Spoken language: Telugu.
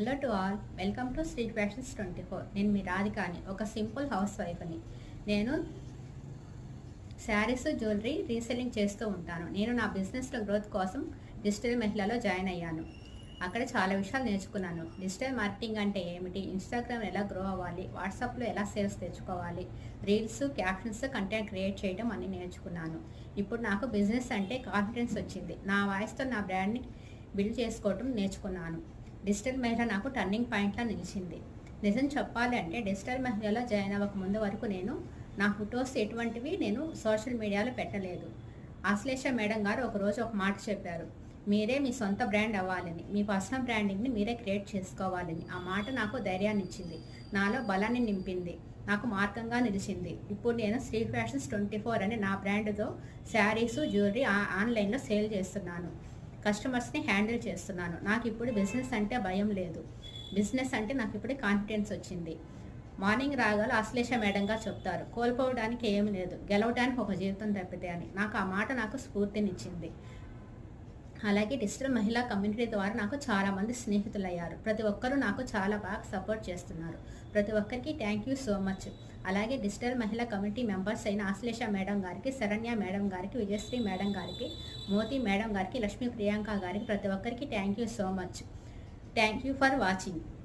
Hello to all welcome to street fashions twenty four. నేను మీ రాధికాని ఒక సింపుల్ హౌస్ వైఫ్ని నేను శారీస్ జ్యువెలరీ రీసెల్లింగ్ చేస్తూ ఉంటాను. నేను నా బిజినెస్లో గ్రోత్ కోసం డిజిటల్ మహిళలో జాయిన్ అయ్యాను. అక్కడ చాలా విషయాలు నేర్చుకున్నాను. డిజిటల్ మార్కెటింగ్ అంటే ఏమిటి? ఇన్స్టాగ్రామ్ ఎలా గ్రో అవ్వాలి? వాట్సాప్లో ఎలా సేల్స్ తెచ్చుకోవాలి? రీల్స్ క్యాప్షన్స్ కంటెంట్ క్రియేట్ చేయడం అని నేర్చుకున్నాను. ఇప్పుడు నాకు బిజినెస్ అంటే కాన్ఫిడెన్స్ వచ్చింది. నా వాయిస్తో నా బ్రాండ్ని బిల్డ్ చేసుకోవటం నేర్చుకున్నాను. డిజిటల్ మహిళ నాకు టర్నింగ్ పాయింట్లా నిలిచింది. నిజం చెప్పాలి అంటే డిజిటల్ మహిళలో జాయిన్ అవ్వక ముందు వరకు నేను నా ఫొటోస్ ఎటువంటివి నేను సోషల్ మీడియాలో పెట్టలేదు. ఆశ్లేష మేడం గారు ఒకరోజు ఒక మాట చెప్పారు. మీరే మీ సొంత బ్రాండ్ అవ్వాలని మీ పర్సనల్ బ్రాండింగ్ని మీరే క్రియేట్ చేసుకోవాలని. ఆ మాట నాకు ధైర్యాన్ని ఇచ్చింది. నాలో బలాన్ని నింపింది. నాకు మార్గంగా నిలిచింది. ఇప్పుడు నేను శ్రీ ఫ్యాషన్స్ ట్వంటీ ఫోర్ అనే నా బ్రాండ్తో శారీసు జ్యువెలరీ ఆన్లైన్లో సేల్ చేస్తున్నాను. కస్టమర్స్ని హ్యాండిల్ చేస్తున్నాను. నాకు ఇప్పుడు బిజినెస్ అంటే భయం లేదు. బిజినెస్ అంటే నాకు ఇప్పుడు కాన్ఫిడెన్స్ వచ్చింది. మార్నింగ్ రాగాలు అశ్లేష మేడంగా చెప్తారు. కోల్పోవడానికి ఏమి లేదు. గెలవడానికి ఒక జీవితం తప్పితే అని. నాకు ఆ మాట నాకు స్ఫూర్తినిచ్చింది. అలాగే డిజిటల్ మహిళా కమ్యూనిటీ ద్వారా నాకు చాలామంది స్నేహితులయ్యారు. స్నేహితులు అయ్యారు ప్రతి ఒక్కరూ నాకు చాలా బాగా సపోర్ట్ చేస్తున్నారు. ప్రతి ఒక్కరికి థ్యాంక్ యూ సో మచ్. అలాగే డిజిటల్ మహిళా కమిటీ మెంబర్స్ అయిన ఆశ్లేష మేడం గారికి శరణ్య మేడం గారికి విజయశ్రీ మేడం గారికి మోతి మేడం గారికి లక్ష్మీ ప్రియాంక గారికి ప్రతి ఒక్కరికి thank you so much. Thank you for watching.